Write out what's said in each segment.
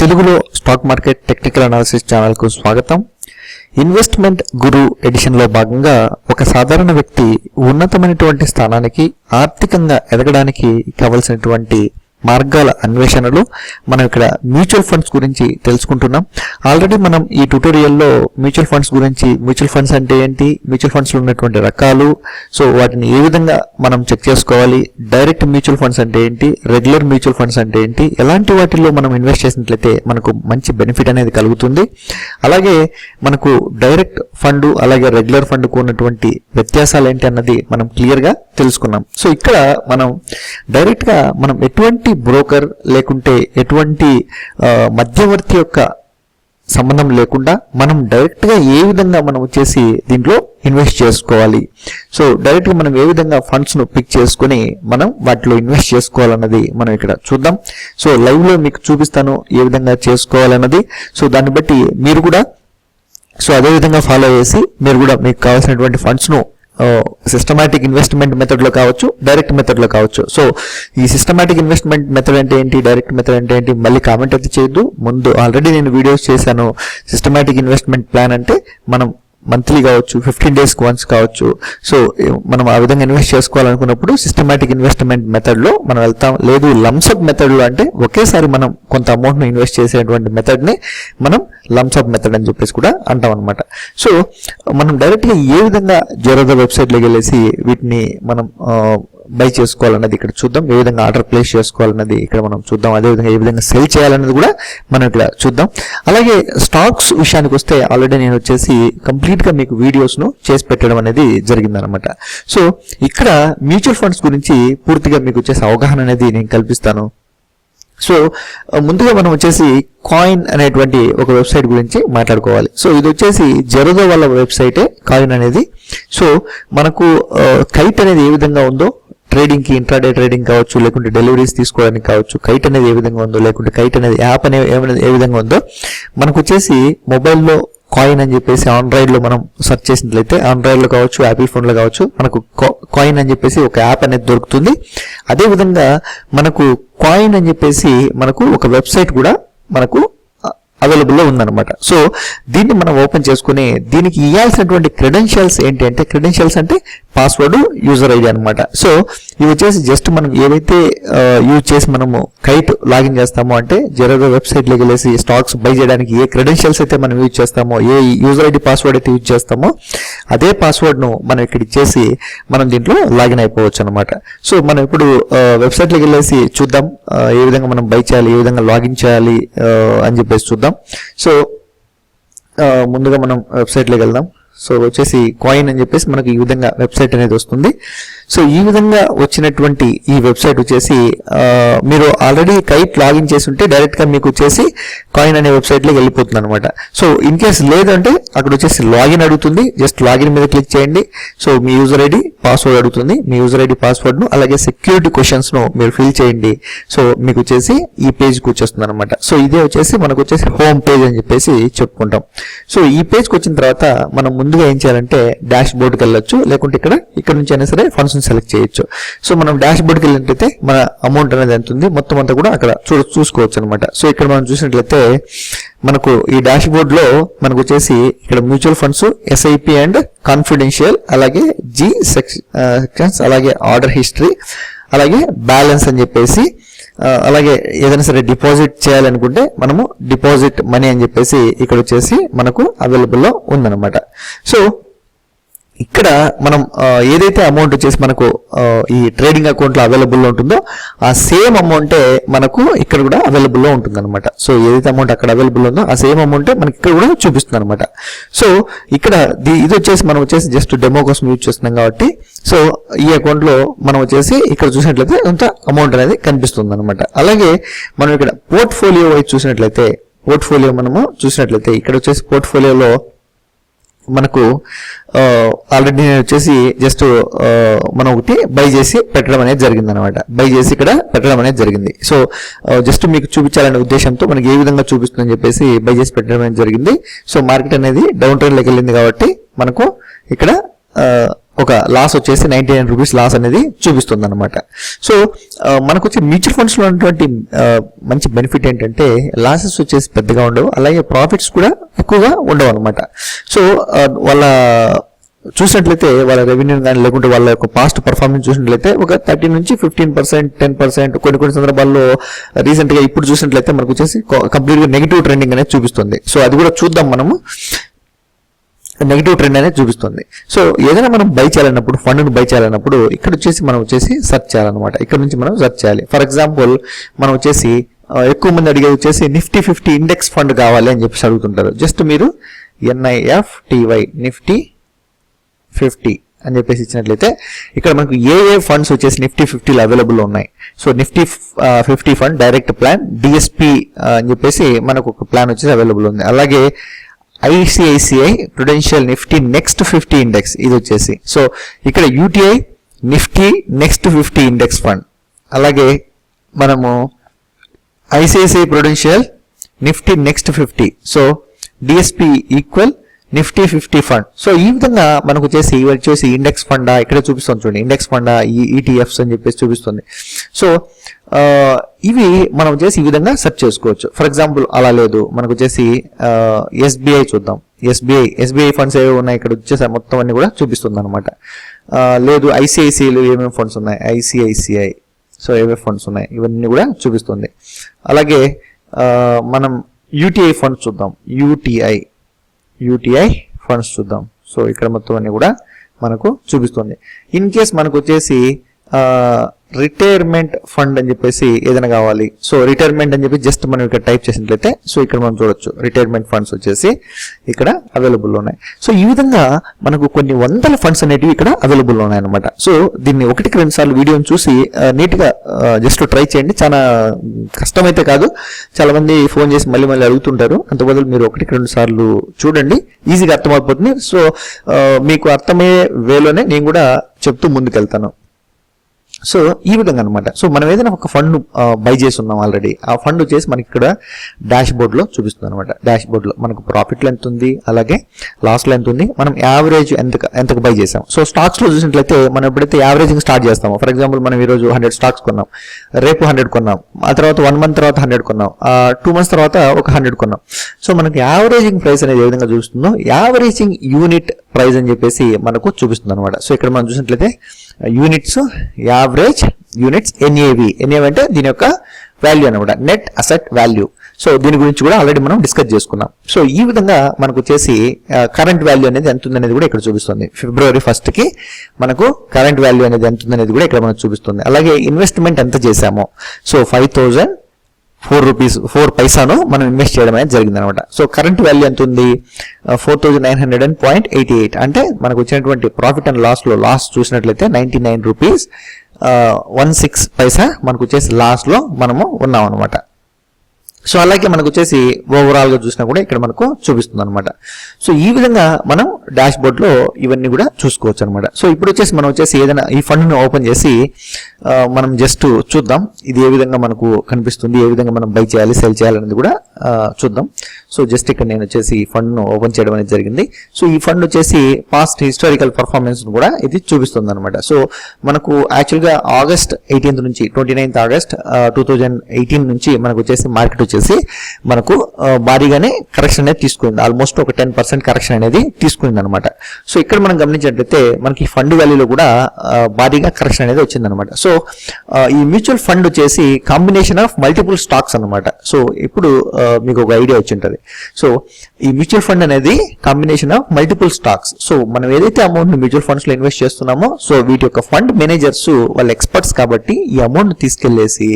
తెలుగులో stock market technical analysis ఛానల్కు స్వాగతం. ఇన్వెస్ట్మెంట్ గురు ఎడిషన్లో భాగంగా ఒక సాధారణ వ్యక్తి ఉన్నతమైనటువంటి స్థానానికి ఆర్థికంగా ఎదగడానికి కావలసినటువంటి మార్గాల అన్వేషణలు మనం ఇక్కడ మ్యూచువల్ ఫండ్స్ గురించి తెలుసుకుంటున్నాం. ఆల్రెడీ మనం ఈ ట్యూటోరియల్లో మ్యూచువల్ ఫండ్స్ గురించి మ్యూచువల్ ఫండ్స్ అంటే ఏంటి మ్యూచువల్ ఫండ్స్లో ఉన్నటువంటి రకాలు సో వాటిని ఏ విధంగా మనం చెక్ చేసుకోవాలి డైరెక్ట్ మ్యూచువల్ ఫండ్స్ అంటే ఏంటి రెగ్యులర్ మ్యూచువల్ ఫండ్స్ అంటే ఏంటి ఎలాంటి వాటిల్లో మనం ఇన్వెస్ట్ చేసినట్లయితే మనకు మంచి బెనిఫిట్ అనేది కలుగుతుంది. అలాగే మనకు డైరెక్ట్ ఫండ్ అలాగే రెగ్యులర్ ఫండ్కు ఉన్నటువంటి వ్యత్యాసాలు ఏంటి అన్నది మనం క్లియర్గా తెలుసుకున్నాం. సో ఇక్కడ మనం డైరెక్ట్గా మనం ఎటువంటి బ్రోకర్ లేకుంటే ఎటువంటి మధ్యవర్తి యొక్క సంబంధం లేకుండా మనం డైరెక్ట్గా ఏ విధంగా మనం వచ్చేసి దీంట్లో ఇన్వెస్ట్ చేసుకోవాలి? సో డైరెక్ట్గా మనం ఏ విధంగా ఫండ్స్ను పిక్ చేసుకుని మనం వాటిలో ఇన్వెస్ట్ చేసుకోవాలన్నది మనం ఇక్కడ చూద్దాం. సో లైవ్లో మీకు చూపిస్తాను ఏ విధంగా చేసుకోవాలన్నది. సో దాన్ని బట్టి మీరు కూడా సో అదే విధంగా ఫాలో చేసి మీరు కూడా మీకు కావాల్సినటువంటి ఫండ్స్ను సిస్టమాటిక్ ఇన్వెస్ట్మెంట్ మెథడ్లో కావచ్చు డైరెక్ట్ మెథడ్లో కావచ్చు. సో ఈ సిస్టమాటిక్ ఇన్వెస్ట్మెంట్ మెథడ్ అంటే ఏంటి డైరెక్ట్ మెథడ్ అంటే ఏంటి మళ్ళీ కామెంట్ అయితే చేయొద్దు. ముందు ఆల్రెడీ నేను వీడియోస్ చేశాను. సిస్టమాటిక్ ఇన్వెస్ట్మెంట్ ప్లాన్ అంటే మనం మంత్లీ కావచ్చు ఫిఫ్టీన్ డేస్ వన్స్ కావచ్చు. సో మనం ఆ విధంగా ఇన్వెస్ట్ చేసుకోవాలనుకున్నప్పుడు సిస్టమేటిక్ ఇన్వెస్ట్మెంట్ మెథడ్లో మనం వెళ్తాం. లేదు లంసప్ మెథడ్లో అంటే ఒకేసారి మనం కొంత అమౌంట్ను ఇన్వెస్ట్ చేసేటువంటి మెథడ్ని మనం లంసప్ మెథడ్ అని చెప్పేసి కూడా అంటాం అనమాట సో మనం డైరెక్ట్గా ఏ విధంగా జరోదా వెబ్సైట్లోకి వెళ్ళేసి వీటిని మనం బై చేసుకోవాలన్నది ఇక్కడ చూద్దాం. ఏ విధంగా ఆర్డర్ ప్లేస్ చేసుకోవాలన్నది ఇక్కడ మనం చూద్దాం. అదేవిధంగా ఏ విధంగా సెల్ చేయాలన్నది కూడా మనం ఇక్కడ చూద్దాం. అలాగే స్టాక్స్ విషయానికి వస్తే ఆల్రెడీ నేను వచ్చేసి కంప్లీట్గా మీకు వీడియోస్ను చేసి పెట్టడం అనేది జరిగిందనమాట సో ఇక్కడ మ్యూచువల్ ఫండ్స్ గురించి పూర్తిగా మీకు వచ్చేసి అవగాహన అనేది నేను కల్పిస్తాను. సో ముందుగా మనం వచ్చేసి కాయిన్ అనేటువంటి ఒక వెబ్సైట్ గురించి మాట్లాడుకోవాలి. సో ఇది వచ్చేసి జెరోదో వాళ్ళ వెబ్సైటే కాయిన్ అనేది. సో మనకు uh, కైట్ అనేది ఏ విధంగా ఉందో ట్రేడింగ్కి ఇంట్రాడే ట్రేడింగ్ కావచ్చు లేకుంటే డెలివరీస్ తీసుకోవడానికి కావచ్చు కైట్ అనేది ఏ విధంగా ఉందో లేకుంటే కైట్ అనేది యాప్ అనేది ఏ- విధంగా ఉందో మనకు వచ్చేసి మొబైల్లో కాయిన్ అని చెప్పేసి ఆండ్రాయిడ్లో మనం సెర్చ్ చేసినట్లయితే ఆండ్రాయిడ్లో కావచ్చు యాపిల్ ఫోన్లో కావచ్చు మనకు కాయిన్ అని చెప్పేసి ఒక యాప్ అనేది దొరుకుతుంది. అదేవిధంగా మనకు కాయిన్ అని చెప్పేసి మనకు ఒక వెబ్సైట్ కూడా మనకు అవైలబుల్లో ఉందన్నమాట. సో దీన్ని మనం ఓపెన్ చేసుకుని దీనికి ఇవ్వాల్సినటువంటి క్రెడెన్షియల్స్ ఏంటి అంటే క్రెడెన్షియల్స్ అంటే పాస్వర్డ్ యూజర్ ఐడి అనమాట సో ఇవి వచ్చేసి జస్ట్ మనం ఏవైతే యూజ్ చేసి మనము కైట్ లాగిన్ చేస్తామో అంటే జెరోదో వెబ్సైట్లోకి వెళ్ళేసి స్టాక్స్ బై చేయడానికి ఏ క్రెడెన్షియల్స్ అయితే మనం యూజ్ చేస్తామో ఏ యూజర్ ఐడి పాస్వర్డ్ అయితే యూజ్ చేస్తామో అదే పాస్వర్డ్ను మనం ఇక్కడ ఇచ్చేసి మనం దీంట్లో లాగిన్ అయిపోవచ్చు అనమాట సో మనం ఇప్పుడు వెబ్సైట్లోకి వెళ్ళేసి చూద్దాం ఏ విధంగా మనం బై చేయాలి ఏ విధంగా లాగిన్ చేయాలి అని చెప్పేసి చూద్దాం. సో ముందుగా మనం వెబ్సైట్లోకి వెళ్దాం. సో వచ్చేసి కాయిన్ అని చెప్పేసి మనకి ఈ విధంగా వెబ్సైట్ అనేది వస్తుంది. సో ఈ విధంగా వచ్చినటువంటి ఈ వెబ్సైట్ వచ్చేసి మీరు ఆల్రెడీ కైట్ లాగిన్ చేసి ఉంటే డైరెక్ట్గా మీకు వచ్చేసి కాయిన్ అనే వెబ్సైట్లోకి వెళ్ళిపోతుంది అనమాట సో ఇన్ కేస్ లేదంటే అక్కడ వచ్చేసి లాగిన్ అడుగుతుంది. జస్ట్ లాగిన్ మీద క్లిక్ చేయండి. సో మీ యూజర్ ఐడి పాస్వర్డ్ అడుగుతుంది. మీ యూజర్ ఐడి పాస్వర్డ్ను అలాగే సెక్యూరిటీ క్వశ్చన్స్ను మీరు ఫిల్ చేయండి. సో మీకు వచ్చేసి ఈ పేజ్కి వచ్చేస్తుంది అనమాట సో ఇదే వచ్చేసి మనకు వచ్చేసి హోమ్ పేజ్ అని చెప్పేసి చెప్పుకుంటాం. సో ఈ పేజ్కి వచ్చిన తర్వాత మనం ముందుగా ఏం చేయాలంటే డాష్ బోర్డ్కి వెళ్ళొచ్చు. లేకుంటే ఇక్కడ ఇక్కడ నుంచి అయినా సరే ఆప్షన్ సెలెక్ట్ చేయొచ్చు. సో మనం డాష్ బోర్డ్కి వెళ్ళినట్లయితే మన అమౌంట్ అనేది ఎంత ఉంది మొత్తం అంతా కూడా అక్కడ చూ చూసుకోవచ్చు అనమాట సో ఇక్కడ మనం చూసినట్లయితే మనకు ఈ డాష్ బోర్డ్లో మనకు వచ్చేసి ఇక్కడ mutual funds SIP and confidential అలాగే జి సెక్షన్స్ అలాగే ఆర్డర్ హిస్టరీ అలాగే బ్యాలెన్స్ అని చెప్పేసి అలాగే ఏదైనా సరే డిపాజిట్ చేయాలనుకుంటే మనము డిపాజిట్ మనీ అని చెప్పేసి ఇక్కడ వచ్చేసి మనకు అవైలబుల్లో ఉందన్నమాట. సో ఇక్కడ మనం ఏదైతే అమౌంట్ వచ్చేసి మనకు ఈ ట్రేడింగ్ అకౌంట్లో అవైలబుల్లో అవైలబుల్ ఉంటుందో ఆ సేమ్ అమౌంటే మనకు ఇక్కడ కూడా అవైలబుల్లో ఉంటుంది అనమాట సో ఏదైతే అమౌంట్ అక్కడ అవైలబుల్ ఉందో ఆ సేమ్ అమౌంటే మనకి ఇక్కడ కూడా చూపిస్తుంది అనమాట సో ఇక్కడ ది- ఇది వచ్చేసి మనం వచ్చేసి జస్ట్ డెమో కోసం యూజ్ చేస్తున్నాం కాబట్టి సో ఈ అకౌంట్లో మనం వచ్చేసి ఇక్కడ చూసినట్లయితే కొంత అమౌంట్ అనేది కనిపిస్తుంది అనమాట అలాగే మనం ఇక్కడ పోర్ట్ఫోలియో వైపు చూసినట్లయితే పోర్ట్ఫోలియో మనము చూసినట్లయితే ఇక్కడ వచ్చేసి పోర్ట్ఫోలియోలో మనకు ఆల్రెడీ నేను వచ్చేసి జస్ట్ మనం ఒకటి బై చేసి పెట్టడం అనేది జరిగింది అనమాట బై చేసి ఇక్కడ పెట్టడం అనేది జరిగింది. సో జస్ట్ మీకు చూపించాలనే ఉద్దేశంతో మనకి ఏ విధంగా చూపిస్తుందని చెప్పేసి బై చేసి పెట్టడం అనేది జరిగింది. సో మార్కెట్ అనేది డౌన్ ట్రెండ్ వెళ్ళింది కాబట్టి మనకు ఇక్కడ ఒక లాస్ వచ్చేసి నైన్టీ నైన్ రూపీస్ లాస్ అనేది చూపిస్తుంది అనమాట సో ఆ, మనకు వచ్చే మ్యూచువల్ ఫండ్స్లో ఉన్నటువంటి మంచి బెనిఫిట్ ఏంటంటే లాసెస్ వచ్చేసి పెద్దగా ఉండవు అలాగే ప్రాఫిట్స్ కూడా ఎక్కువగా ఉండవు అనమాట సో వాళ్ళ చూసినట్లయితే వాళ్ళ రెవెన్యూ కానీ లేకుంటే వాళ్ళ యొక్క పాస్ట్ పర్ఫార్మెన్స్ చూసినట్లయితే ఒక థర్టీ నుంచి ఫిఫ్టీన్ పర్సెంట్ టెన్ పర్సెంట్ కొన్ని కొన్ని సందర్భాల్లో రీసెంట్గా ఇప్పుడు చూసినట్లయితే మనకు వచ్చేసి కంప్లీట్గా నెగిటివ్ ట్రెండింగ్ అనేది చూపిస్తుంది. సో అది కూడా చూద్దాం మనము. నెగిటివ్ ట్రెండ్ అనేది చూపిస్తుంది. సో ఏదైనా మనం బై చేయాలన్నప్పుడు ఫండ్ను బై చేయాలన్నప్పుడు ఇక్కడ వచ్చేసి మనం వచ్చేసి సెర్చ్ చేయాలన్నమాట. ఇక్కడ నుంచి మనం సెర్చ్ చేయాలి. ఫర్ ఎగ్జాంపుల్ మనం వచ్చేసి ఎక్కువ మంది అడిగేది వచ్చేసి నిఫ్టీ ఫిఫ్టీ ఇండెక్స్ ఫండ్ కావాలి అని చెప్పేసి అడుగుతుంటారు. జస్ట్ మీరు ఎన్ఐఎఫ్ టీవై నిఫ్టీ ఫిఫ్టీ అని చెప్పేసి ఇచ్చినట్లయితే ఇక్కడ మనకు ఏ ఏ ఫండ్స్ వచ్చేసి నిఫ్టీ ఫిఫ్టీలో అవైలబుల్ ఉన్నాయి. So Nifty fifty fund direct plan DSP అని చెప్పేసి మనకు ఒక ప్లాన్ వచ్చేసి అవైలబుల్ ఉంది. అలాగే ICICI Prudential Nifty next fifty index ఇది వచ్చేసి. సో ఇక్కడ UTI Nifty next fifty index fund అలాగే మనము ICICI Prudential Nifty next fifty so DSP equal Nifty fifty fund. So ఈ విధంగా మనకు వచ్చేసి వచ్చేసి ఇండెక్స్ ఫండా ఇక్కడ చూపిస్తుంది చూడండి ఇండెక్స్ ఫండా ఈ ఈటీఎఫ్స్ అని చెప్పేసి చూపిస్తుంది. సో ఇవి మనం వచ్చేసి ఈ విధంగా సెర్చ్ చేసుకోవచ్చు. ఫర్ ఎగ్జాంపుల్ అలా లేదు. మనకు వచ్చేసి ఎస్బీఐ చూద్దాం. ఎస్బీఐ ఎస్బీఐ ఫండ్స్ ఏవి ఉన్నాయి ఇక్కడ వచ్చేసి మొత్తం అన్ని కూడా చూపిస్తుంది అనమాట లేదు ఐసిఐసిఐలో ఏమేమి ఫండ్స్ ఉన్నాయి? ఐసిఐసిఐ సో ఏమేమి ఫండ్స్ ఉన్నాయి? ఇవన్నీ కూడా చూపిస్తుంది. అలాగే మనం యూటీఐ ఫండ్స్ చూద్దాం. యూటీఐ యూటీఐ ఫండ్స్ చూద్దాం. సో ఇక్కడ మొత్తం అన్ని కూడా మనకు చూపిస్తుంది. ఇన్ కేస్ మనకు వచ్చేసి రిటైర్మెంట్ ఫండ్ అని చెప్పేసి ఏదైనా కావాలి. సో రిటైర్మెంట్ అని చెప్పి జస్ట్ మనం ఇక్కడ టైప్ చేసినట్లయితే సో ఇక్కడ మనం చూడొచ్చు. రిటైర్మెంట్ ఫండ్స్ వచ్చేసి ఇక్కడ అవైలబుల్ ఉన్నాయి. సో ఈ విధంగా మనకు కొన్ని వందల ఫండ్స్ అనేటివి ఇక్కడ అవైలబుల్ ఉన్నాయి అనమాట సో దీన్ని ఒకటికి రెండు సార్లు వీడియోని చూసి నీట్గా జస్ట్ ట్రై చేయండి. చాలా కష్టమైతే కాదు. చాలా మంది ఫోన్ చేసి మళ్ళీ మళ్ళీ అడుగుతుంటారు. అంత బదులు మీరు ఒకటికి రెండు సార్లు చూడండి. ఈజీగా అర్థమైపోతుంది సో మీకు అర్థమయ్యే వేలోనే నేను కూడా చెప్తూ ముందుకెళ్తాను. సో ఈ విధంగా అనమాట సో మనం ఏదైనా ఒక ఫండ్ బై చేసి ఉన్నాం ఆల్రెడీ ఆ ఫండ్ వచ్చేసి మనకి ఇక్కడ డాష్ బోర్డ్లో చూపిస్తుంది అనమాట డాష్ బోర్డ్లో మనకు ప్రాఫిట్ ఎంత ఉంది అలాగే లాస్ట్లో ఎంత ఉంది. మనం యావరేజ్ ఎంత ఎంతకు బై చేసాం? సో స్టాక్స్లో చూసినట్లయితే మనం ఎప్పుడైతే యావరేజింగ్ స్టార్ట్ చేస్తామో ఫర్ ఎగ్జాంపుల్ మనం ఈ రోజు హండ్రెడ్ స్టాక్స్ కొన్నాం రేపు హండ్రెడ్ కొన్నాం ఆ తర్వాత వన్ మంత్ తర్వాత హండ్రెడ్ కొన్నాం టూ మంత్స్ తర్వాత ఒక హండ్రెడ్ కొన్నాం. సో మనకి యావరేజింగ్ ప్రైస్ అనేది ఏ విధంగా చూపిస్తుందో యావరేజింగ్ యూనిట్ ప్రైస్ అని చెప్పేసి మనకు చూపిస్తుంది అనమాట సో ఇక్కడ మనం చూసినట్లయితే units average units NAV NAV అంటే దీని యొక్క వాల్యూ అనమాట నెట్ అసెట్ వాల్యూ సో దీని గురించి కూడా ఆల్రెడీ మనం డిస్కస్ చేసుకున్నాం. సో ఈ విధంగా మనకు వచ్చేసి కరెంట్ వాల్యూ అనేది ఎంత ఉందనేది కూడా ఇక్కడ చూపిస్తుంది. ఫిబ్రవరి ఫస్ట్కి మనకు కరెంట్ వాల్యూ అనేది ఎంత ఉందనేది కూడా ఇక్కడ మనకు చూపిస్తుంది. అలాగే ఇన్వెస్ట్మెంట్ ఎంత చేశామో. So five thousand four rupees four పైసాను మనం ఇన్వెస్ట్ చేయడం అనేది జరిగింది అనమాట సో కరెంట్ వాల్యూ ఎంత ఉంది? Four thousand nine hundred and point eighty eight అంటే మనకు వచ్చినటువంటి ప్రాఫిట్ అండ్ లాస్లో లాస్ చూసినట్లయితే ninety nine rupees one six paisa మనకు వచ్చేసి లాస్ట్లో లో మనము ఉన్నాం అనమాట సో అలాగే మనకు వచ్చేసి ఓవరాల్గా చూసినా కూడా ఇక్కడ మనకు చూపిస్తుంది అనమాట సో ఈ విధంగా మనం డాష్ బోర్డ్లో ఇవన్నీ కూడా చూసుకోవచ్చు అనమాట సో ఇప్పుడు వచ్చేసి మనం వచ్చేసి ఏదైనా ఈ ఫండ్ను ఓపెన్ చేసి మనం జస్ట్ చూద్దాం. ఇది ఏ విధంగా మనకు కనిపిస్తుంది ఏ విధంగా మనం బై చేయాలి సెల్ చేయాలనేది కూడా చూద్దాం. సో జస్ట్ ఇక్కడ నేను వచ్చేసి ఈ ఫండ్ను ఓపెన్ చేయడం అనేది జరిగింది. సో ఈ ఫండ్ వచ్చేసి పాస్ట్ హిస్టారికల్ పర్ఫార్మెన్స్ కూడా ఇది చూపిస్తుంది అనమాట సో మనకు యాక్చువల్గా ఆగస్ట్ ఎయిటీన్త్ నుంచి twenty ninth August two eighteen నుంచి మనకు వచ్చేసి మార్కెట్ వచ్చేసి మనకు భారీగానే కరెక్షన్ అనేది తీసుకుంది. ఆల్మోస్ట్ ఒక టెన్ పర్సెంట్ కరెక్షన్ అనేది తీసుకుంది అనమాట సో ఇక్కడ మనం గమనించినట్లయితే మనకి ఫండ్ వాల్యూలో కూడా భారీగా కరెక్షన్ అనేది వచ్చింది అనమాట సో ఈ మ్యూచువల్ ఫండ్ వచ్చేసి కాంబినేషన్ ఆఫ్ మల్టిపుల్ స్టాక్స్ అనమాట సో ఇప్పుడు మీకు ఒక ఐడియా వచ్చి ఉంటుంది సో ఈ మ్యూచువల్ ఫండ్ అనేది combination of multiple stocks so మనం ఏదైతే అమౌంట్ మ్యూచువల్ ఫండ్స్లో ఇన్వెస్ట్ చేస్తున్నామో సో వీటి యొక్క ఫండ్ మేనేజర్స్ వాళ్ళ ఎక్స్పర్ట్స్ కాబట్టి ఈ అమౌంట్ తీసుకెళ్ళేసి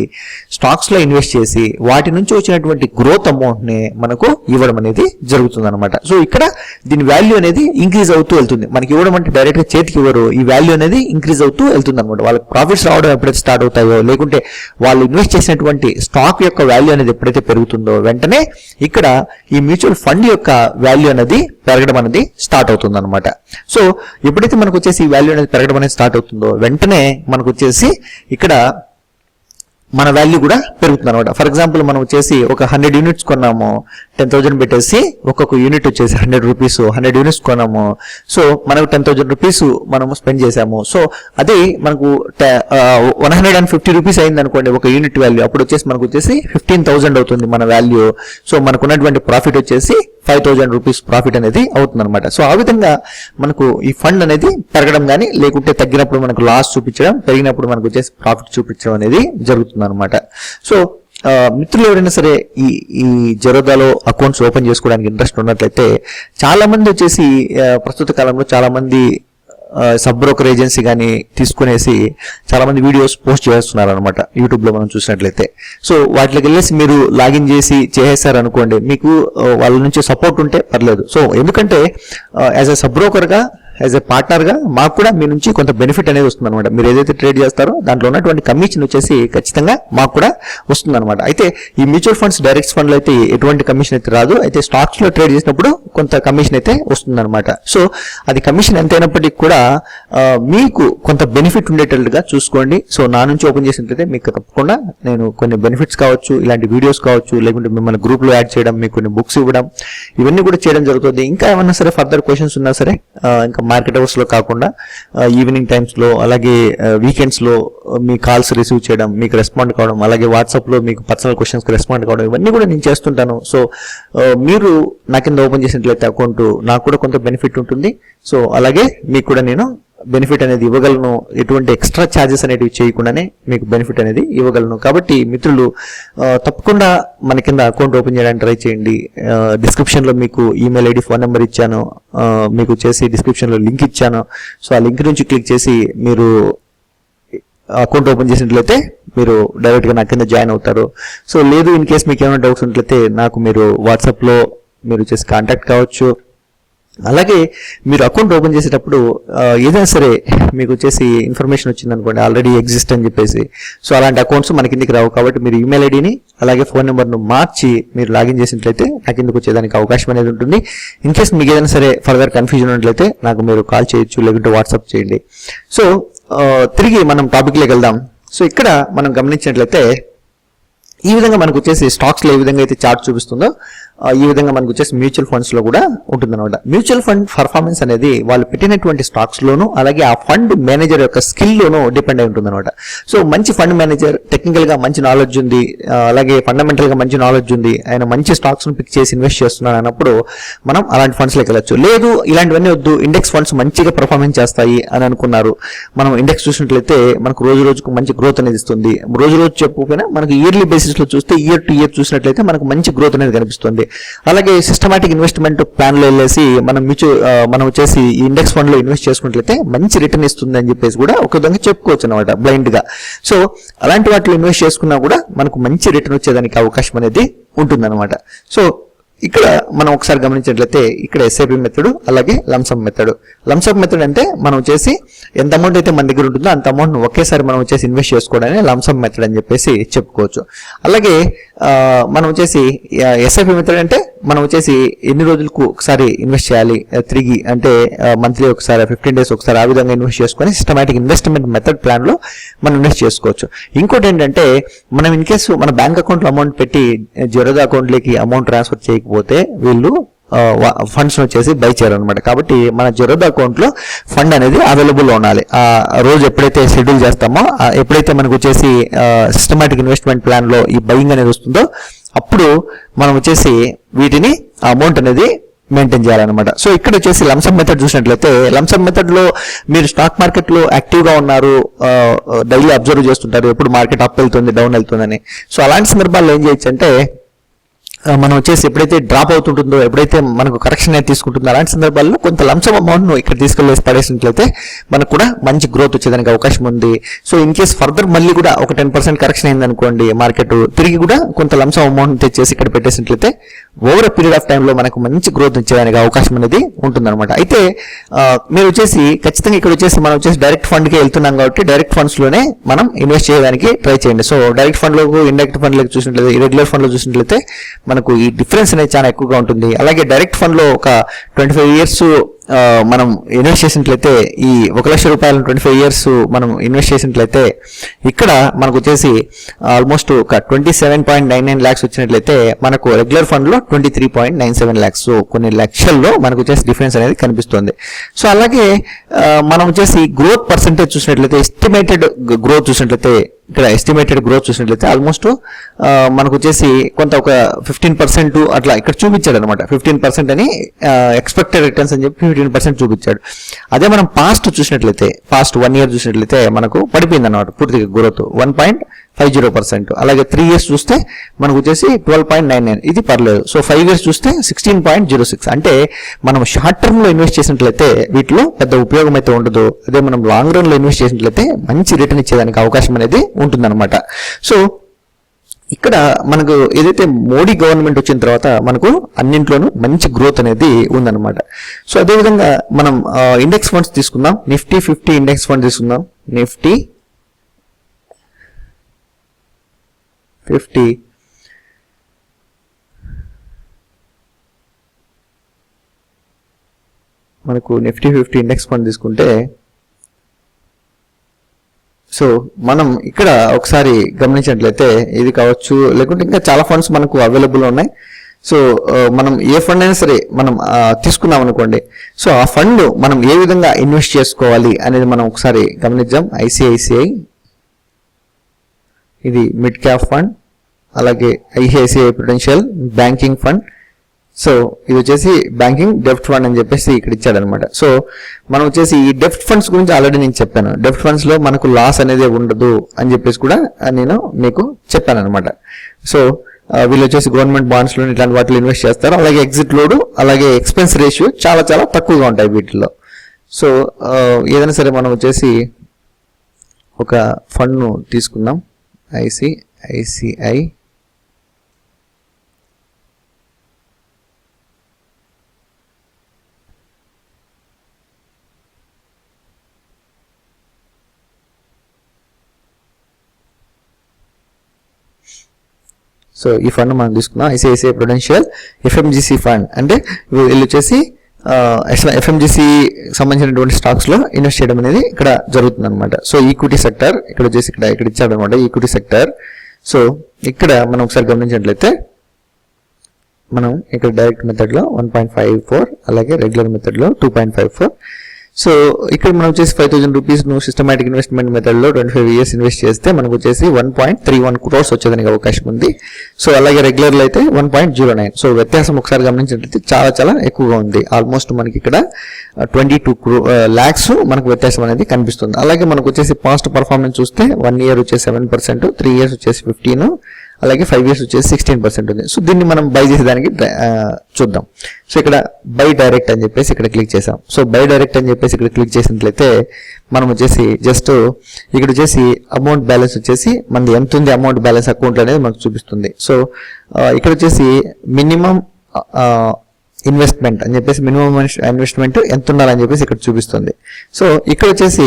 స్టాక్స్లో ఇన్వెస్ట్ చేసి వాటి నుంచి వచ్చినటువంటి గ్రోత్ అమౌంట్ని మనకు ఇవ్వడం అనేది జరుగుతుంది అనమాట సో ఇక్కడ దీని వాల్యూ అనేది ఇంక్రీజ్ అవుతూ వెళ్తుంది. మనకి ఇవ్వడం అంటే డైరెక్ట్గా చేతికి ఇవ్వరు. ఈ వాల్యూ అనేది ఇంక్రీజ్ అవుతూ వెళ్తుంది అనమాట వాళ్ళకి ప్రాఫిట్స్ రావడం ఎప్పుడైతే స్టార్ట్ అవుతాయో లేకుంటే వాళ్ళు ఇన్వెస్ట్ చేసినటువంటి స్టాక్ యొక్క వాల్యూ అనేది ఎప్పుడైతే పెరుగుతుందో వెంటనే ఇక్కడ ఈ మ్యూచువల్ ఫండ్ యొక్క వాల్యూ అనేది పెరగడం అనేది స్టార్ట్ అవుతుంది అనమాట సో ఎప్పుడైతే మనకు వచ్చేసి ఈ వాల్యూ అనేది పెరగడం అనేది స్టార్ట్ అవుతుందో వెంటనే మనకు వచ్చేసి ఇక్కడ మన వాల్యూ కూడా పెరుగుతుంది అనమాట ఫర్ ఎగ్జాంపుల్ మనం వచ్చేసి ఒక హండ్రెడ్ యూనిట్స్ కొన్నాము టెన్ థౌసండ్ పెట్టేసి ఒక్కొక్క యూనిట్ వచ్చేసి హండ్రెడ్ రూపీస్ హండ్రెడ్ యూనిట్స్ కొన్నాము. సో మనకు టెన్ థౌసండ్ రూపీస్ మనము స్పెండ్ చేసాము సో అదే మనకు one hundred and fifty rupees అయింది అనుకోండి ఒక యూనిట్ వాల్యూ అప్పుడు వచ్చేసి మనకు వచ్చేసి ఫిఫ్టీన్ థౌసండ్ అవుతుంది మన వాల్యూ సో మనకు ఉన్నటువంటి ప్రాఫిట్ వచ్చేసి ఫైవ్ థౌసండ్ రూపీస్ ప్రాఫిట్ అనేది అవుతుందన్నమాట. సో ఆ విధంగా మనకు ఈ ఫండ్ అనేది పెరగడం కానీ లేకుంటే తగ్గినప్పుడు మనకు లాస్ చూపించడం పెరిగినప్పుడు మనకు వచ్చేసి ప్రాఫిట్ చూపించడం అనేది జరుగుతుంది అనమాట సో మిత్రులు ఎవరైనా సరే ఈ ఈ జరోదాలో అకౌంట్స్ ఓపెన్ చేసుకోవడానికి ఇంట్రెస్ట్ ఉన్నట్లయితే చాలా మంది వచ్చేసి ప్రస్తుత కాలంలో చాలా మంది సబ్ బ్రోకర్ ఏజెన్సీ కానీ తీసుకునేసి చాలా మంది వీడియోస్ పోస్ట్ చేస్తున్నారు అనమాట యూట్యూబ్లో మనం చూసినట్లయితే. సో వాటికి వెళ్ళేసి మీరు లాగిన్ చేసి చేసేసారు అనుకోండి మీకు వాళ్ళ నుంచి సపోర్ట్ ఉంటే పర్లేదు. సో ఎందుకంటే యాజ్ అ సబ్ బ్రోకర్గా యాజ్ ఎ పార్ట్నర్గా మాకు కూడా మీ నుంచి కొంత బెనిఫిట్ అనేది వస్తుంది అనమాట మీరు ఏదైతే ట్రేడ్ చేస్తారో దాంట్లో ఉన్నటువంటి కమిషన్ వచ్చేసి ఖచ్చితంగా మాకు కూడా వస్తుంది అనమాట అయితే ఈ మ్యూచువల్ ఫండ్స్ డైరెక్ట్ ఫండ్లో అయితే ఎటువంటి కమిషన్ అయితే రాదు. అయితే స్టాక్స్లో ట్రేడ్ చేసినప్పుడు కొంత కమిషన్ అయితే వస్తుంది అనమాట సో అది కమిషన్ ఎంత అయినప్పటికీ కూడా మీకు కొంత బెనిఫిట్ ఉండేటట్టుగా చూసుకోండి. సో నా నుంచి ఓపెన్ చేసినట్లయితే మీకు తప్పకుండా నేను కొన్ని బెనిఫిట్స్ కావచ్చు ఇలాంటి వీడియోస్ కావచ్చు లేకుంటే మిమ్మల్ని గ్రూప్లో యాడ్ చేయడం మీకు కొన్ని బుక్స్ ఇవ్వడం ఇవన్నీ కూడా చేయడం జరుగుతుంది. ఇంకా ఏమన్నా సరే ఫర్దర్ క్వశ్చన్స్ ఉన్నా సరే ఇంకా మార్కెట్ అవర్స్లో కాకుండా ఈవినింగ్ టైమ్స్లో అలాగే వీకెండ్స్లో మీ కాల్స్ రిసీవ్ చేయడం మీకు రెస్పాండ్ కావడం అలాగే వాట్సాప్లో మీకు పర్సనల్ క్వశ్చన్స్కి రెస్పాండ్ కావడం ఇవన్నీ కూడా నేను చేస్తుంటాను. సో మీరు నా కింద ఓపెన్ చేసినట్లయితే అకౌంట్ నాకు కూడా కొంత బెనిఫిట్ ఉంటుంది. సో అలాగే మీకు కూడా నేను బెనిఫిట్ అనేది ఇవ్వగలను. ఎటువంటి ఎక్స్ట్రా ఛార్జెస్ అనేటివి చేయకుండానే మీకు బెనిఫిట్ అనేది ఇవ్వగలను. కాబట్టి మిత్రులు తప్పకుండా మన కింద అకౌంట్ ఓపెన్ చేయడానికి ట్రై చేయండి. డిస్క్రిప్షన్లో మీకు ఈమెయిల్ ఐడి ఫోన్ నెంబర్ ఇచ్చాను. మీకు చేసి డిస్క్రిప్షన్లో లింక్ ఇచ్చాను. సో ఆ లింక్ నుంచి క్లిక్ చేసి మీరు అకౌంట్ ఓపెన్ చేసినట్లయితే మీరు డైరెక్ట్గా నా కింద జాయిన్ అవుతారు. సో లేదు ఇన్ కేస్ మీకు ఏమైనా డౌట్స్ ఉన్నట్లయితే నాకు మీరు వాట్సాప్లో మీరు చేసి కాంటాక్ట్ కావచ్చు. అలాగే మీరు అకౌంట్ ఓపెన్ చేసేటప్పుడు ఏదైనా సరే మీకు వచ్చేసి ఇన్ఫర్మేషన్ వచ్చింది అనుకోండి ఆల్రెడీ ఎగ్జిస్ట్ అని చెప్పేసి. సో అలాంటి అకౌంట్స్ మన కిందికి రావు కాబట్టి మీరు ఈమెయిల్ ఐడిని అలాగే ఫోన్ నెంబర్ను మార్చి మీరు లాగిన్ చేసినట్లయితే నా కిందకు వచ్చేదానికి అవకాశం అనేది ఉంటుంది. ఇన్ కేస్ మీకు ఏదైనా సరే ఫర్దర్ కన్ఫ్యూజన్ ఉన్నట్లయితే నాకు మీరు కాల్ చేయొచ్చు లేకుంటే వాట్సాప్ చేయండి. సో తిరిగి మనం టాపిక్లోకి వెళ్దాం. సో ఇక్కడ మనం గమనించినట్లయితే ఈ విధంగా మనకు వచ్చేసి స్టాక్స్లో ఏ విధంగా అయితే చార్ట్ చూపిస్తుందో ఈ విధంగా మనకు వచ్చేసి మ్యూచువల్ ఫండ్స్లో కూడా ఉంటుందన్నమాట. మ్యూచువల్ ఫండ్ పర్ఫార్మెన్స్ అనేది వాళ్ళు పెట్టినటువంటి స్టాక్స్ లోను అలాగే ఆ ఫండ్ మేనేజర్ యొక్క స్కిల్ లోను డిపెండ్ అయి ఉంటుందన్నమాట. సో మంచి ఫండ్ మేనేజర్ టెక్నికల్గా మంచి నాలెడ్జ్ ఉంది అలాగే ఫండమెంటల్గా మంచి నాలెడ్జ్ ఉంది ఆయన మంచి స్టాక్స్ను పిక్ చేసి ఇన్వెస్ట్ చేస్తున్నాడు అన్నప్పుడు మనం అలాంటి ఫండ్స్లోకి వెళ్ళొచ్చు. లేదు ఇలాంటివన్నీ వద్దు ఇండెక్స్ ఫండ్స్ మంచిగా పర్ఫార్మెన్స్ చేస్తాయి అని అనుకున్నారు. మనం ఇండెక్స్ చూసినట్లయితే మనకు రోజు రోజుకు మంచి గ్రోత్ అనేది ఇస్తుంది. రోజు రోజు చెప్పుకునే మనకు ఇయర్లీ బేసిస్లో చూస్తే ఇయర్ టు ఇయర్ చూసినట్లయితే మనకు మంచి గ్రోత్ అనేది కనిపిస్తుంది. అలాగే సిస్టమాటిక్ ఇన్వెస్ట్మెంట్ ప్లాన్లో వెళ్ళేసి మనం మ్యూచువల్ మనం వచ్చేసి ఈ ఇండెక్స్ ఫండ్లో ఇన్వెస్ట్ చేసుకున్నట్లయితే మంచి రిటర్న్ ఇస్తుంది అని చెప్పేసి కూడా ఒక విధంగా చెప్పుకోవచ్చు అనమాట బ్లైండ్గా. సో అలాంటి వాటిలో ఇన్వెస్ట్ చేసుకున్నా కూడా మనకు మంచి రిటర్న్ వచ్చేదానికి అవకాశం అనేది ఉంటుందన్నమాట. సో ఇక్కడ మనం ఒకసారి గమనించినట్లయితే ఇక్కడ ఎస్ఐపి మెథడ్ అలాగే లంసప్ మెథడ్ లంసప్ మెథడ్ అంటే మనం వచ్చేసి ఎంత అమౌంట్ అయితే మన దగ్గర ఉంటుందో అంత అమౌంట్ ఒకేసారి మనం వచ్చేసి ఇన్వెస్ట్ చేసుకోవడానికి లంసప్ మెథడ్ అని చెప్పేసి చెప్పుకోవచ్చు. అలాగే మనం వచ్చేసి ఎస్ఐపి మెథడ్ అంటే మనం వచ్చేసి ఎన్ని రోజులకు ఒకసారి ఇన్వెస్ట్ చేయాలి? తిరిగి అంటే మంత్లీ ఒకసారి ఫిఫ్టీన్ డేస్ ఒకసారి ఆ విధంగా ఇన్వెస్ట్ చేసుకొని సిస్టమాటిక్ ఇన్వెస్ట్మెంట్ మెథడ్ ప్లాన్లో మనం ఇన్వెస్ట్ చేసుకోవచ్చు. ఇంకోటి ఏంటంటే మనం ఇన్ కేసు మన బ్యాంక్ అకౌంట్లో అమౌంట్ పెట్టి జరోదా అకౌంట్లోకి అమౌంట్ ట్రాన్స్ఫర్ చేయకపోతే వీళ్ళు ఫండ్స్ వచ్చేసి బై చేయరు అనమాట కాబట్టి మన జరోదా అకౌంట్లో ఫండ్ అనేది అవైలబుల్ ఉండాలి. ఆ రోజు ఎప్పుడైతే షెడ్యూల్ చేస్తామో ఎప్పుడైతే మనకు వచ్చేసి సిస్టమాటిక్ ఇన్వెస్ట్మెంట్ ప్లాన్లో ఈ బయింగ్ అనేది వస్తుందో అప్పుడు మనం వచ్చేసి వీటిని అమౌంట్ అనేది మెయింటైన్ చేయాలన్నమాట. సో ఇక్కడ వచ్చేసి లంసమ్ మెథడ్ చూసినట్లయితే లంసమ్ మెథడ్లో మీరు స్టాక్ మార్కెట్లో యాక్టివ్గా ఉన్నారు డైలీ అబ్జర్వ్ చేస్తుంటారు. ఎప్పుడు మార్కెట్ అప్ వెళ్తుంది డౌన్ వెళ్తుందని. సో అలాంటి సందర్భాల్లో ఏం చేయొచ్చు అంటే మనం వచ్చేసి ఎప్పుడైతే డ్రాప్ అవుతుంటుందో ఎప్పుడైతే మనకు కరెక్షన్ అయితే తీసుకుంటుందో అలాంటి సందర్భాల్లో కొంత లంచం అమౌంట్ను ఇక్కడ తీసుకెళ్ళేసి పడేసినట్లయితే మనకు కూడా మంచి గ్రోత్ వచ్చేదానికి అవకాశం ఉంది. సో ఇన్ కేస్ ఫర్దర్ మళ్ళీ కూడా ఒక టెన్ పర్సెంట్ కరెక్షన్ అయింది అనుకోండి మార్కెట్ తిరిగి కూడా కొంత లంచం అమౌంట్ తెచ్చేసి ఇక్కడ పెట్టేసినట్లయితే ఓవర్ పీరియడ్ ఆఫ్ టైంలో మనకు మంచి గ్రోత్ వచ్చేదానికి అవకాశం అనేది ఉంటుందన్నమాట. అయితే మీరు వచ్చేసి ఖచ్చితంగా ఇక్కడ వచ్చేసి మనం వచ్చేసి డైరెక్ట్ ఫండ్కే వెళ్తున్నాం కాబట్టి డైరెక్ట్ ఫండ్స్లోనే మనం ఇన్వెస్ట్ చేయడానికి ట్రై చేయండి. సో డైరెక్ట్ ఫండ్లో ఇండైరెక్ట్ ఫండ్లకు చూసినట్లయితే రెగ్యులర్ ఫండ్లో చూసినట్లయితే మనకు ఈ డిఫరెన్స్ అనేది చాలా ఎక్కువగా ఉంటుంది. అలాగే డైరెక్ట్ ఫండ్లో ఒక ట్వంటీ ఫైవ్ ఇయర్స్ మనం ఇన్వెస్ట్ చేసినట్లయితే ఈ ఒక లక్ష రూపాయలు ట్వంటీ ఫైవ్ ఇయర్స్ మనం ఇన్వెస్ట్ చేసినట్లయితే ఇక్కడ మనకు వచ్చేసి ఆల్మోస్ట్ ఒక twenty seven point nine nine lakhs వచ్చినట్లయితే మనకు రెగ్యులర్ ఫండ్లో twenty three point nine seven lakhs కొన్ని లక్షల్లో మనకు వచ్చేసి డిఫరెన్స్ అనేది కనిపిస్తుంది. సో అలాగే మనం వచ్చేసి గ్రోత్ పర్సెంటేజ్ చూసినట్లయితే ఎస్టిమేటెడ్ గ్రోత్ చూసినట్లయితే ఇక్కడ ఎస్టిమేటెడ్ గ్రోత్ చూసినట్లయితే ఆల్మోస్ట్ మనకు వచ్చేసి కొంత ఒక ఫిఫ్టీన్ పర్సెంట్ అట్లా ఇక్కడ చూపించాడు అనమాట ఫిఫ్టీన్ పర్సెంట్ అని ఎక్స్పెక్టెడ్ రిటర్న్స్ అని చెప్పి ఫిఫ్టీన్ పర్సెంట్ చూపించాడు. అదే మనం పాస్ట్ చూసినట్లయితే పాస్ట్ వన్ ఇయర్ చూసినట్లయితే మనకు పడిపోయింది అనమాట పూర్తిగా growth one point five zero percent. అలాగే త్రీ ఇయర్స్ చూస్తే మనకు వచ్చేసి ట్వెల్వ్ పాయింట్ నైన్ నైన్. ఇది పర్లేదు. సో ఫైవ్ ఇయర్స్ చూస్తే సిక్స్టీన్ పాయింట్ జీరో సిక్స్. అంటే మనం షార్ట్ టర్మ్లో ఇన్వెస్ట్ చేసినట్లయితే వీటిలో పెద్ద ఉపయోగం అయితే ఉండదు. అదే మనం లాంగ్ రన్లో ఇన్వెస్ట్ చేసినట్లయితే మంచి రిటర్న్ ఇచ్చేదానికి అవకాశం అనేది ఉంటుందన్నమాట. సో ఇక్కడ మనకు ఏదైతే మోడీ గవర్నమెంట్ వచ్చిన తర్వాత మనకు అన్నింట్లోనూ మంచి గ్రోత్ అనేది ఉందన్నమాట. సో అదేవిధంగా మనం ఇండెక్స్ ఫండ్స్ తీసుకుందాం. నిఫ్టీ ఫిఫ్టీ ఇండెక్స్ ఫండ్ తీసుకుందాం. Nifty fifty. మనకు నిఫ్టీ ఫిఫ్టీ ఇండెక్స్ ఫండ్ తీసుకుంటే సో మనం ఇక్కడ ఒకసారి గమనించినట్లయితే ఇది కావచ్చు లేకుంటే ఇంకా చాలా ఫండ్స్ మనకు అవైలబుల్ ఉన్నాయి. సో uh, మనం ఏ ఫండ్ అయినా సరే మనం uh, తీసుకున్నాం అనుకోండి. సో ఆ ఫండ్ మనం ఏ విధంగా ఇన్వెస్ట్ చేసుకోవాలి అనేది మనం ఒకసారి గమనిద్దాం. ఐసిఐసిఐ ఇది మిడ్ క్యాప్ ఫండ్ అలాగే ICICI Prudential banking fund so ఇది వచ్చేసి బ్యాంకింగ్ డెఫ్ట్ ఫండ్ అని చెప్పేసి ఇక్కడ ఇచ్చాడనమాట. సో మనం వచ్చేసి ఈ డెఫ్ట్ ఫండ్స్ గురించి ఆల్రెడీ నేను చెప్పాను. డెఫ్ట్ ఫండ్స్లో మనకు లాస్ అనేది ఉండదు అని చెప్పేసి కూడా నేను మీకు చెప్పాను అనమాట సో వీళ్ళు వచ్చేసి గవర్నమెంట్ బాండ్స్లో ఇట్లాంటి వాటిలో ఇన్వెస్ట్ చేస్తారు. అలాగే ఎగ్జిట్ లోడ్ అలాగే ఎక్స్పెన్స్ రేషియో చాలా చాలా తక్కువగా ఉంటాయి వీటిల్లో. సో ఏదైనా సరే మనం వచ్చేసి ఒక ఫండ్ను తీసుకుందాం. ఐసి ఐసిఐ సో ఈ ఫండ్ మనం తీసుకున్నాం ఐసిఐసిఐ ప్రొడెన్షియల్ ఎఫ్ఎంజిసి ఫండ్ అంటే వీళ్ళు వచ్చేసి ఎఫ్ఎంజిసి సంబంధించినటువంటి స్టాక్స్లో ఇన్వెస్ట్ చేయడం అనేది ఇక్కడ జరుగుతుంది అనమాట సో ఈక్విటీ సెక్టర్ ఇక్కడ వచ్చేసి ఇక్కడ ఇక్కడ ఇచ్చాడనమాట ఈక్విటీ సెక్టర్. సో ఇక్కడ మనం ఒకసారి గమనించినట్లయితే మనం ఇక్కడ డైరెక్ట్ మెథడ్లో వన్ పాయింట్ ఫైవ్ ఫోర్ అలాగే రెగ్యులర్ మెథడ్లో two point five four so ఇక్కడ మనం వచ్చేసి ఫైవ్ థౌసండ్ రూపీస్ నువ్వు సిస్టమాటిక్ ఇన్వెస్ట్మెంట్ మెథడ్లో ట్వంటీ ఫైవ్ ఇయర్స్ ఇన్వెస్ట్ చేస్తే మనకు వచ్చేసి one point three one crores వచ్చేదానికి అవకాశం ఉంది. సో అలాగే రెగ్యులర్లో అయితే one point zero nine so వ్యత్యాసం ఒకసారి గమనించినట్లయితే చాలా చాలా ఎక్కువగా ఉంది. ఆల్మోస్ట్ మనకి ఇక్కడ ట్వంటీ టూ క్రో ల్యాక్స్ మనకు వ్యత్యాసం అనేది కనిపిస్తుంది. అలాగే మనకు వచ్చేసి పాస్ట్ పర్ఫార్మెన్స్ చూస్తే వన్ ఇయర్ వచ్చేసి సెవెన్ పర్సెంట్ త్రీ ఇయర్స్ వచ్చేసి ఫిఫ్టీన్ అలాగే ఫైవ్ ఇయర్స్ వచ్చేసి సిక్స్టీన్ పర్సెంట్ ఉంది. సో దీన్ని మనం బై చేసేదానికి చూద్దాం. సో ఇక్కడ బై డైరెక్ట్ అని చెప్పేసి ఇక్కడ క్లిక్ చేసాం సో బై డైరెక్ట్ అని చెప్పేసి ఇక్కడ క్లిక్ చేసినట్లయితే మనం వచ్చేసి జస్ట్ ఇక్కడ వచ్చేసి అమౌంట్ బ్యాలెన్స్ వచ్చేసి మనది ఎంత ఉంది అమౌంట్ బ్యాలెన్స్ అకౌంట్ అనేది మనకు చూపిస్తుంది. సో ఇక్కడ వచ్చేసి మినిమం ఇన్వెస్ట్మెంట్ అని చెప్పేసి మినిమం ఇన్వెస్ట్మెంట్ ఎంత ఉండాలని చెప్పేసి ఇక్కడ చూపిస్తుంది. సో ఇక్కడ వచ్చేసి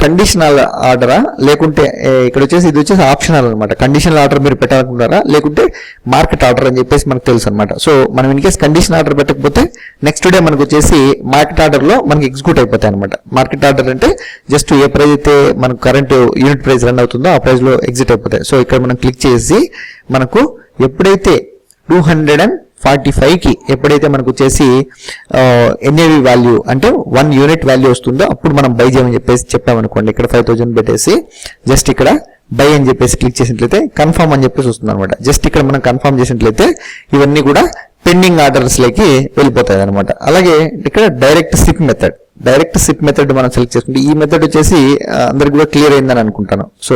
కండిషనల్ ఆర్డరా లేకుంటే ఇక్కడ వచ్చేసి ఇది వచ్చేసి ఆప్షనల్ అనమాట కండిషనల్ ఆర్డర్ మీరు పెట్టాలనుకుంటారా లేకుంటే మార్కెట్ ఆర్డర్ అని చెప్పేసి మనకు తెలుసు అనమాట సో మనం ఇన్ కేస్ కండిషన్ ఆర్డర్ పెట్టకపోతే నెక్స్ట్ డే మనకు వచ్చేసి మార్కెట్ ఆర్డర్లో మనకి ఎగ్జిక్యూట్ అయిపోతాయి అనమాట మార్కెట్ ఆర్డర్ అంటే జస్ట్ ఏ ప్రైస్ అయితే మనకు కరెంట్ యూనిట్ ప్రైస్ రన్ అవుతుందో ఆ ప్రైస్లో ఎగ్జిట్ అయిపోతాయి. సో ఇక్కడ మనం క్లిక్ చేసి మనకు ఎప్పుడైతే టూ హండ్రెడ్ అండ్ ఫార్టీ ఫైవ్కి ఎప్పుడైతే మనకు వచ్చేసి ఎన్ఏవి వాల్యూ అంటే వన్ యూనిట్ వాల్యూ వస్తుందో అప్పుడు మనం బై చేయమని చెప్పేసి చెప్పామనుకోండి ఇక్కడ ఫైవ్ థౌజండ్ పెట్టేసి జస్ట్ ఇక్కడ బై అని చెప్పేసి క్లిక్ చేసినట్లయితే కన్ఫర్మ్ అని చెప్పేసి వస్తుంది అనమాట జస్ట్ ఇక్కడ మనం కన్ఫర్మ్ చేసినట్లయితే ఇవన్నీ కూడా పెండింగ్ ఆర్డర్స్లోకి వెళ్ళిపోతాయి అనమాట అలాగే ఇక్కడ direct SIP method direct SIP method మనం సెలెక్ట్ చేసుకుంటే ఈ మెథడ్ వచ్చేసి అందరికి కూడా క్లియర్ అయిందని అనుకుంటాను. సో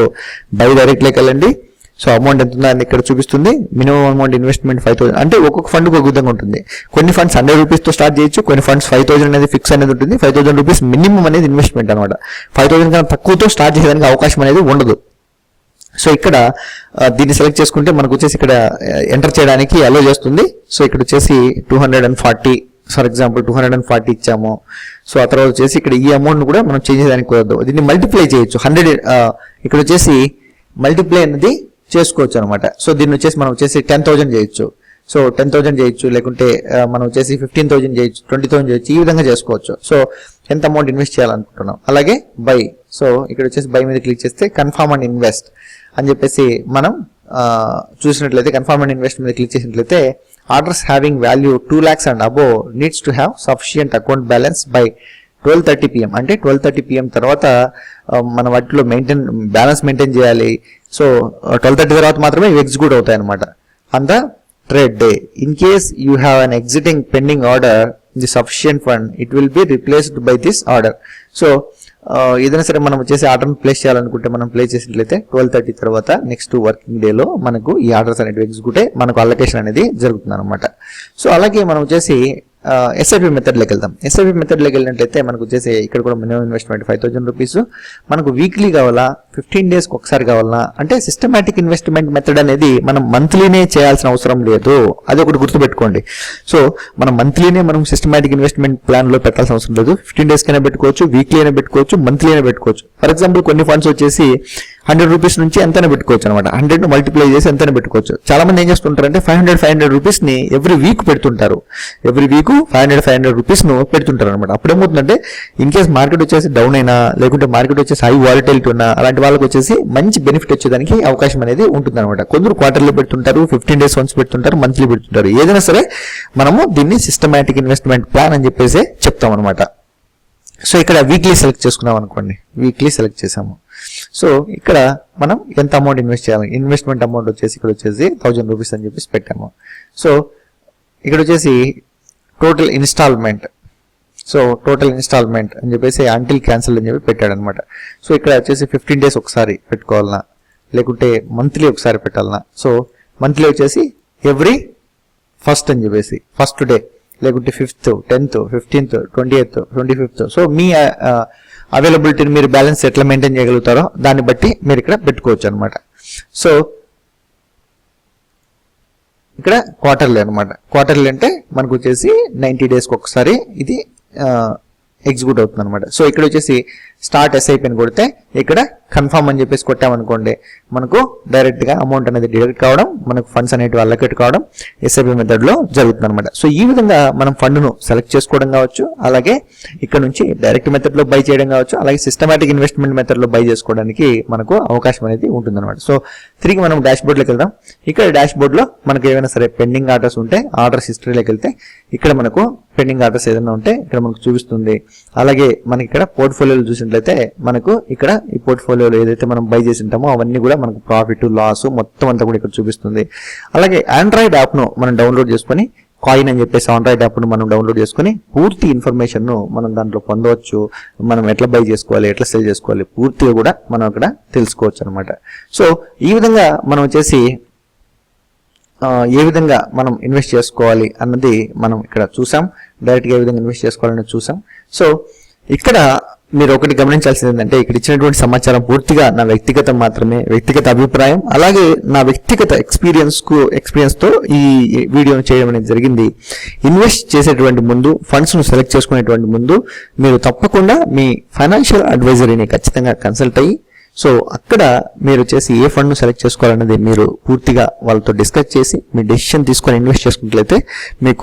బై డైరెక్ట్లోకి వెళ్ళండి. సో అమౌంట్ ఎంత ఉందో అని ఇక్కడ చూపిస్తుంది. Minimum amount investment five thousand అంటే ఒక్కొక్క ఫండ్ ఒక విధంగా ఉంటుంది. కొన్ని ఫండ్స్ హండ్రెడ్ రూపీస్తో స్టార్ట్ చేయొచ్చు కొన్ని ఫండ్స్ ఫైవ్ థౌసండ్ అనేది ఫిక్స్ అనేది ఉంటుంది. ఫైవ్ థౌసండ్ రూపీస్ మినిమం అనేది ఇన్వెస్ట్మెంట్ అనమాట ఫైవ్ థౌసండ్ కన్నా తక్కువతో స్టార్ట్ చేయడానికి అవకాశం అనేది ఉండదు. సో ఇక్కడ దీన్ని సెలెక్ట్ చేసుకుంటే మనకు వచ్చేసి ఇక్కడ ఎంటర్ చేయడానికి అలో చేస్తుంది. సో ఇక్కడ వచ్చేసి two hundred and forty for example two hundred and forty ఇచ్చాము. సో ఆ తర్వాత వచ్చేసి ఇక్కడ ఈ అమౌంట్ కూడా మనం చేంజ్ చేయడానికి కుదరదు. దీన్ని మల్టిప్లై చేయొచ్చు. హండ్రెడ్ ఇక్కడ వచ్చేసి మల్టిప్లై అనేది చేసుకోవచ్చు అనమాట సో దీన్ని వచ్చేసి మనం వచ్చేసి టెన్ థౌసండ్ చేయొచ్చు. సో టెన్ థౌసండ్ చేయొచ్చు లేకుంటే మనం వచ్చేసి ఫిఫ్టీన్ థౌసండ్ చేయొచ్చు ట్వంటీ థౌసండ్ చేయొచ్చు ఈ విధంగా చేసుకోవచ్చు. సో ఎంత అమౌంట్ ఇన్వెస్ట్ చేయాలనుకుంటున్నాం? అలాగే బై సో ఇక్కడ వచ్చేసి బై మీద క్లిక్ చేస్తే కన్ఫర్మ్ అండ్ ఇన్వెస్ట్ అని చెప్పేసి మనం చూసినట్లయితే కన్ఫర్మ్ అండ్ ఇన్వెస్ట్ మీద క్లిక్ చేసినట్లయితే orders having value two lakhs and above needs to have sufficient account balance by twelve thirty PM అంటే ట్వెల్వ్ థర్టీ పిఎం తర్వాత మన వాటిలో మెయింటైన్ బ్యాలెన్స్ మెయింటైన్ చేయాలి. సో ట్వెల్వ్ థర్టీ తర్వాత మాత్రమే ఇవి ఎగ్జిక్యూట్ అవుతాయి అనమాట on the trade day in case you have an existing pending order the sufficient fund it will be replaced by this order so ఏదైనా సరే మనం వచ్చేసి ఆర్డర్ని ప్లేస్ చేయాలనుకుంటే మనం ప్లేస్ చేసినట్లయితే ట్వెల్వ్ థర్టీ తర్వాత నెక్స్ట్ వర్కింగ్ డేలో మనకు ఈ ఆర్డర్స్ అనేవి ఎగ్జిక్యూట్ అయ్యి మనకు అలొకేషన్ అనేది జరుగుతుంది అనమాట సో అలాగే మనం వచ్చేసి ఎస్ఐపి మెథడ్లోకి వెళ్దాం. ఎస్ఐపి మెథడ్లోకి వెళ్ళినట్లయితే మనకు వచ్చేసి ఇక్కడ కూడా minimum investment five thousand rupees మనకు వీక్లీ కావాలా? ఫిఫ్టీన్ డేస్కి ఒకసారి కావాలా? అంటే సిస్టమేటిక్ ఇన్వెస్ట్మెంట్ మెథడ్ అనేది మనం మంత్లీనే చేయాల్సిన అవసరం లేదు. అది ఒకటి గుర్తుపెట్టుకోండి. సో మనం మంత్లీనే మనం సిస్టమేటిక్ ఇన్వెస్ట్మెంట్ ప్లాన్లో పెట్టాల్సిన అవసరం లేదు. ఫిఫ్టీన్ డేస్ కైనా పెట్టుకోవచ్చు వీక్లీ అయినా పెట్టుకోవచ్చు మంత్లీ అయినా పెట్టుకోవచ్చు. ఫర్ ఎగ్జాంపుల్ కొన్ని ఫండ్స్ వచ్చేసి హండ్రెడ్ రూపీస్ నుంచి ఎంతైనా పెట్టుకోవచ్చు అనమాట హండ్రెడ్ మల్టిప్లై చేసి ఎంతైనా పెట్టుకోవచ్చు. చాలా మంది ఏం చేస్తుంటారంటే ఫైవ్ హండ్రెడ్ ఫైవ్ హండ్రెడ్ రూపీస్ని ఎవ్రీ వీక్ పెడుతుంటారు. Every week five hundred five hundred రూపీస్ను పెడుతుంటారు అనమాట అప్పుడు ఏమవుతుందంటే ఇన్ కేస్ మార్కెట్ వచ్చేసి డౌన్ అయినా లేకుంటే మార్కెట్ వచ్చేసి హై వాలిటిలిటీ ఉన్నా అలాంటి వాళ్ళకి వచ్చేసి మంచి బెనిఫిట్ వచ్చేదానికి అవకాశం అనేది ఉంటుంది అనమాట కొందరు క్వార్టర్లీ పెడుతుంటారు ఫిఫ్టీన్ డేస్ వన్స్ పెడుతుంటారు మంత్లీ పెడుతుంటారు. ఏదైనా సరే మనము దీన్ని సిస్టమేటిక్ ఇన్వెస్ట్మెంట్ ప్లాన్ అని చెప్పేసి చెప్తాం అనమాట సో ఇక్కడ వీక్లీ సెలెక్ట్ చేసుకున్నాం అనుకోండి. వీక్లీ సెలెక్ట్ చేసాము. సో ఇక్కడ మనం ఎంత అమౌంట్ ఇన్వెస్ట్ చేయాలి? ఇన్వెస్ట్మెంట్ అమౌంట్ వచ్చేసి ఇక్కడ వచ్చేసి థౌజండ్ రూపీస్ అని చెప్పేసి పెట్టాము. సో ఇక్కడ వచ్చేసి total installment so total installment అని చెప్పేసి అంటిల్ క్యాన్సిల్ అని చెప్పి పెట్టాడు అనమాట సో ఇక్కడ వచ్చేసి ఫిఫ్టీన్ డేస్ ఒకసారి పెట్టుకోవాలన్నా లేకుంటే మంత్లీ ఒకసారి పెట్టాలన్నా. సో మంత్లీ వచ్చేసి ఎవ్రీ ఫస్ట్ అని చెప్పేసి ఫస్ట్ డే లేకుంటే fifth tenth fifteenth twenty eighth twenty fifth so మీ అవైలబిలిటీని మీరు బ్యాలెన్స్ ఎట్లా మెయింటైన్ చేయగలుగుతారో దాన్ని బట్టి మీరు ఇక్కడ పెట్టుకోవచ్చు అనమాట సో ఇక్కడ క్వార్టర్లీ అనమాట క్వార్టర్లీ అంటే మనకు వచ్చేసి నైంటీ డేస్కి ఒకసారి ఇది ఎగ్జిక్యూట్ అవుతుంది అనమాట సో ఇక్కడ వచ్చేసి స్టార్ట్ ఎస్ఐపి అని కొడితే ఇక్కడ కన్ఫర్మ్ అని చెప్పేసి కొట్టామనుకోండి మనకు డైరెక్ట్గా అమౌంట్ అనేది డిడక్ట్ కావడం మనకు ఫండ్స్ అనేటివి అలొకేట్ కావడం ఎస్ఐపి మెథడ్లో జరుగుతుంది అనమాట సో ఈ విధంగా మనం ఫండ్ను సెలెక్ట్ చేసుకోవడం కావచ్చు అలాగే ఇక్కడ నుంచి డైరెక్ట్ మెథడ్లో బై చేయడం కావచ్చు అలాగే సిస్టమేటిక్ ఇన్వెస్ట్మెంట్ మెథడ్లో బై చేసుకోవడానికి మనకు అవకాశం అనేది ఉంటుంది అనమాట సో తిరిగి మనం డాష్ బోర్డ్లోకి వెళ్దాం. ఇక్కడ డాష్ బోర్డ్లో మనకు ఏమైనా సరే పెండింగ్ ఆర్డర్స్ ఉంటే ఆర్డర్స్ హిస్టరీలోకి వెళ్తే ఇక్కడ మనకు పెండింగ్ ఆర్డర్స్ ఏదైనా ఉంటే ఇక్కడ మనకు చూపిస్తుంది. అలాగే మనకి ఇక్కడ పోర్ట్ఫోలియోలు చూసినట్లయితే మనకు ఇక్కడ ఈ పోర్ట్ఫోలియోలో ఏదైతే మనం బై చేసి ఉంటామో అవన్నీ కూడా మనకు ప్రాఫిట్ లాస్ మొత్తం అంతా కూడా ఇక్కడ చూపిస్తుంది. అలాగే ఆండ్రాయిడ్ యాప్ను మనం డౌన్లోడ్ చేసుకొని కాయిన్ అని చెప్పేసి ఆండ్రాయిడ్ యాప్ను మనం డౌన్లోడ్ చేసుకొని పూర్తి ఇన్ఫర్మేషన్ను మనం దాంట్లో పొందవచ్చు. మనం ఎట్లా బై చేసుకోవాలి ఎట్లా సెల్ చేసుకోవాలి పూర్తిగా కూడా మనం అక్కడ తెలుసుకోవచ్చు అనమాట సో ఈ విధంగా మనం వచ్చేసి ఏ విధంగా మనం ఇన్వెస్ట్ చేసుకోవాలి అన్నది మనం ఇక్కడ చూసాం. డైరెక్ట్గా ఏ విధంగా ఇన్వెస్ట్ చేసుకోవాలని చూసాం. సో ఇక్కడ మీరు ఒకటి గమనించాల్సింది ఏంటంటే ఇక్కడ ఇచ్చినటువంటి సమాచారం పూర్తిగా నా వ్యక్తిగతం మాత్రమే వ్యక్తిగత అభిప్రాయం అలాగే నా వ్యక్తిగత ఎక్స్పీరియన్స్కు ఎక్స్పీరియన్స్తో ఈ వీడియోను చేయడం అనేది జరిగింది. ఇన్వెస్ట్ చేసేటువంటి ముందు ఫండ్స్ను సెలెక్ట్ చేసుకునేటువంటి ముందు మీరు తప్పకుండా మీ ఫైనాన్షియల్ అడ్వైజరీని ఖచ్చితంగా కన్సల్ట్ అయ్యి సో అక్కడ మీరు వచ్చేసి ఏ ఫండ్ను సెలెక్ట్ చేసుకోవాలన్నది మీరు పూర్తిగా వాళ్ళతో డిస్కస్ చేసి మీ డెసిషన్ తీసుకొని ఇన్వెస్ట్ చేసుకున్నట్లయితే మీకు